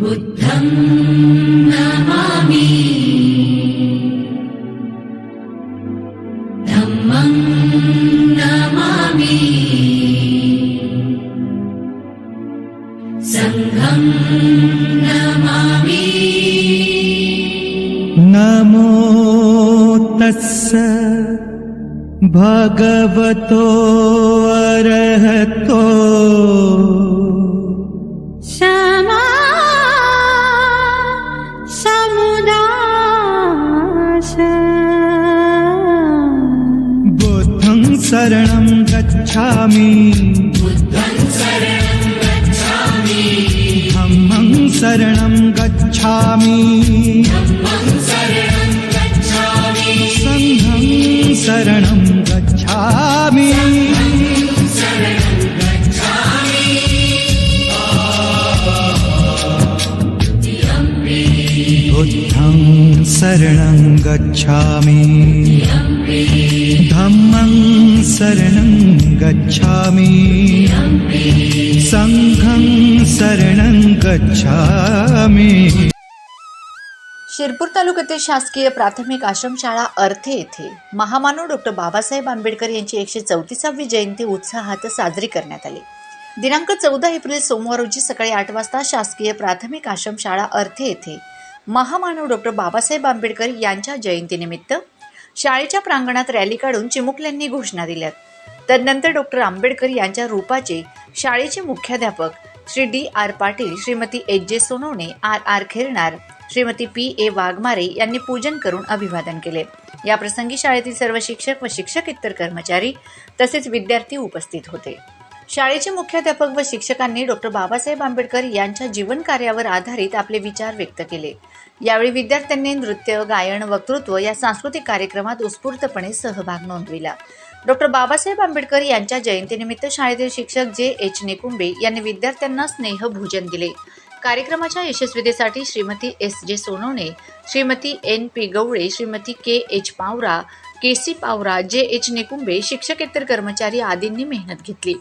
बुद्धं नमामि। धम्मं नमामि। सङ्घं नमामि। नमो तस्स भगवतो अरहतो शरणं गच्छामि। अहं शरणं गच्छामि। सङ्घं शरणं गच्छामि। बुद्धं शरणं गच्छामि। शरणं गच्छामि। सङ्घं शरणं गच्छामि। शिरपूर तालुक्यातील शासकीय प्राथमिक आश्रमशाळा अर्थे येथे महामानव डॉक्टर बाबासाहेब आंबेडकर यांची एकशे चौतीसावी जयंती उत्साहात साजरी करण्यात आली. दिनांक चौदा एप्रिल सोमवार रोजी सकाळी आठ वाजता शासकीय प्राथमिक आश्रमशाळा अर्थे येथे महामानव डॉक्टर बाबासाहेब आंबेडकर यांच्या जयंतीनिमित्त शाळेच्या प्रांगणात रॅली काढून चिमुकल्यांनी घोषणा दिल्यात. तदनंतर डॉक्टर आंबेडकर यांच्या रूपाचे शाळेचे मुख्याध्यापक Shri D R Patil Shrimati H J Sonawane R R Khernar Shrimati P A Waghmare यांनी पूजन करून अभिवादन केले. या प्रसंगी शाळेतील सर्व शिक्षक व शिक्षकेतर कर्मचारी तसेच विद्यार्थी उपस्थित होते. शाळेचे मुख्याध्यापक व शिक्षकांनी डॉक्टर बाबासाहेब आंबेडकर यांच्या जीवन कार्यावर आधारित आपले विचार व्यक्त केले. यावेळी विद्यार्थ्यांनी नृत्य गायन वक्तृत्व या सांस्कृतिक कार्यक्रमात उत्स्फूर्तपणे सहभाग नोंदविला. डॉक्टर बाबासाहेब आंबेडकर यांच्या जयंतीनिमित्त शाळेतील शिक्षक जे. एच. नेकुंबे यांनी विद्यार्थ्यांना स्नेहभोजन दिले. कार्यक्रमाच्या यशस्वीतेसाठी Shrimati S. J. Sonawane Shrimati N. P. Gawale Shrimati K. H. Pawara K. C. Pawara J. H. Nekumbe शिक्षकेतर कर्मचारी आदींनी मेहनत घेतली.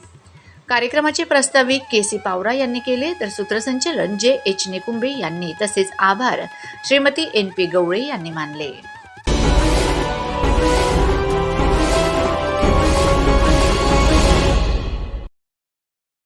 कार्यक्रमाचे प्रस्ताविक के सी पावरा यांनी केले तर सूत्रसंचलन जे एच नेकुंबे यांनी तसेच आभार. श्रीमती एन पी गवळे यांनी मानले.